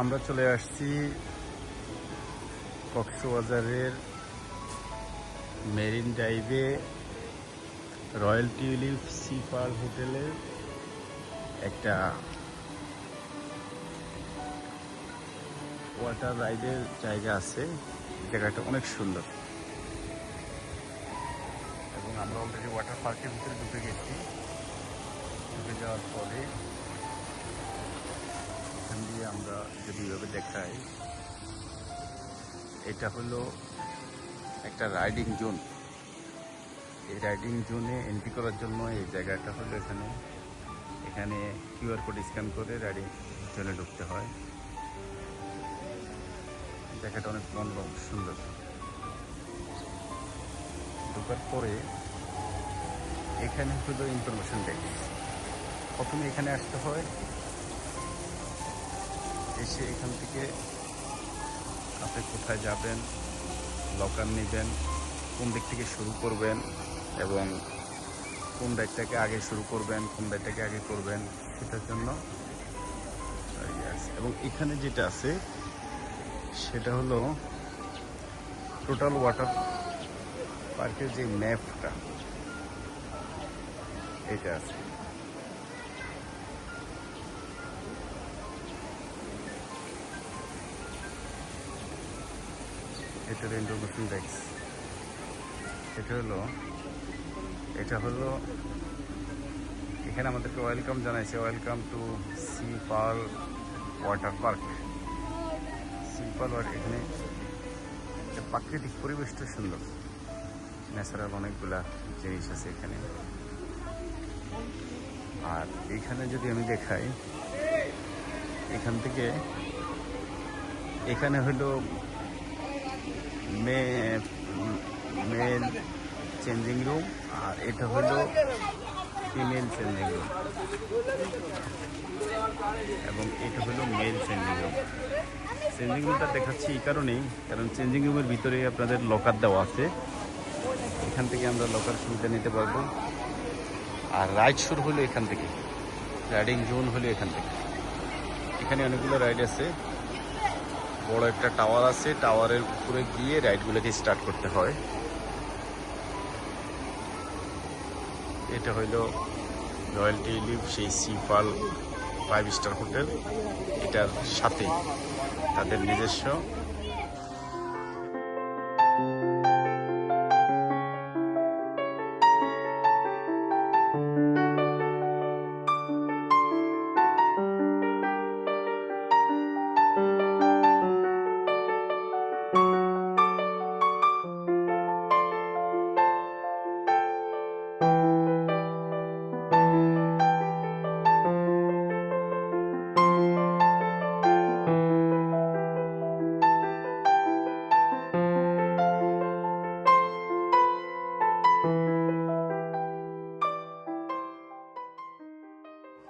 আমরা চলে আসছি কক্সবাজারের মেরিন ড্রাইভে রয়্যাল টিউলিপ সি পার হোটেলের একটা ওয়াটার রাইডের জায়গা আছে। জায়গাটা অনেক সুন্দর। এবং আমরা অলরেডি ওয়াটার পার্কের ভিতরে ঢুকে গেছি। ঢুকে যাওয়ার পরে এখান দিয়ে আমরা যদি এভাবে দেখাই, এটা হলো একটা রাইডিং জোন এই রাইডিং জোনে এন্ট্রি করার জন্য এই জায়গাটা হলো এখানে। এখানে কিউআর কোড স্ক্যান করে রাইডিং জোনে ঢুকতে হয়। জায়গাটা অনেক মনোরম সুন্দর। ঢোকার পরে এখানে হলো ইনফরমেশন ডেস্ক প্রথমে এখানে আসতে হয় এসে এখান থেকে আপনি কোথায় যাবেন লকার নেবেন, কোন দিক থেকে শুরু করবেন এবং কোন রাইডটাকে আগে শুরু করবেন, কোন রাইডটাকে আগে করবেন, সেটার জন্য এবং এখানে যেটা আছে, সেটা হলো টোটাল ওয়াটার পার্কের যে ম্যাপটা এটা আছে। এটার ইন্ট্রোডাকশন ডেক্স এটা হলো এটা হলো, এখানে আমাদেরকে ওয়েলকাম জানাইছে, welcome to sea pearl water park. Sea pearl water, এখানে প্রাকৃতিক পরিবেশটা সুন্দর। ন্যাচারাল অনেকগুলা জিনিস আছে এখানে। আর এখানে যদি আমি দেখাই, এখান থেকে এখানে হলো মেল চেঞ্জিং রুম আর এটা হলো ফিমেল চেঞ্জিং রুম এবং এটা হলো মেল চেঞ্জিং রুম চেঞ্জিং রুমটা দেখাচ্ছি এই কারণেই, কারণ চেঞ্জিং রুমের ভিতরে আপনাদের লকার দেওয়া আছে। এখান থেকে আমরা লকার সুবিধা নিতে পারব। আর রাইড শুরু হলো এখান থেকে। রাইডিং জোন হলো এখান থেকে। এখানে অনেকগুলো রাইড আছে। বড় একটা টাওয়ার আছে, টাওয়ারের উপরে গিয়ে রাইডগুলোকে স্টার্ট করতে হয়। এটা হইল রয়্যাল টেলিভ সেই সিপাল ফাইভ স্টার হোটেল। এটার সাথে তাদের নিজস্ব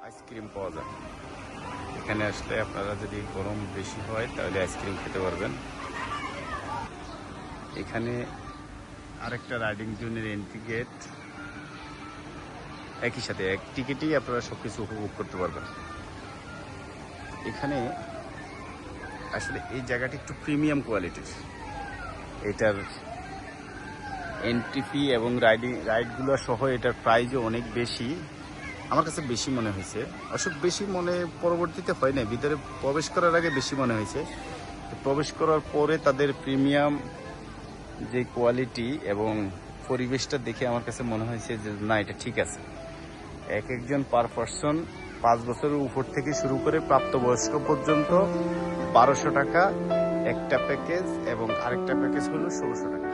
আইসক্রিম পাওয়া যায়। এখানে আসলে আপনারা যদি গরম বেশি হয়, তাহলে আইসক্রিম খেতে পারবেন। এখানে আরেকটা রাইডিং জোনের এন্ট্রি গেট একই সাথে এক টিকিটেই আপনারা সব কিছু উপভোগ করতে পারবেন। এখানে আসলে এই জায়গাটি একটু প্রিমিয়াম কোয়ালিটির এটার এন্ট্রি ফি এবং রাইডিং রাইডগুলো সহ এটার প্রাইজও অনেক বেশি। আমার কাছে বেশি মনে হয়েছে। অসুখ বেশি মনে পরবর্তীতে হয় না ভিতরে প্রবেশ করার আগে বেশি মনে হয়েছে। প্রবেশ করার পরে তাদের প্রিমিয়াম যে কোয়ালিটি এবং পরিবেশটা দেখে আমার কাছে মনে হয়েছে যে, না, এটা ঠিক আছে। এক একজন পার পার্সন পাঁচ বছরের উপর থেকে শুরু করে প্রাপ্তবয়স্ক পর্যন্ত বারোশো টাকা, একটা প্যাকেজ এবং আরেকটা প্যাকেজ হলো ষোলোশো টাকা।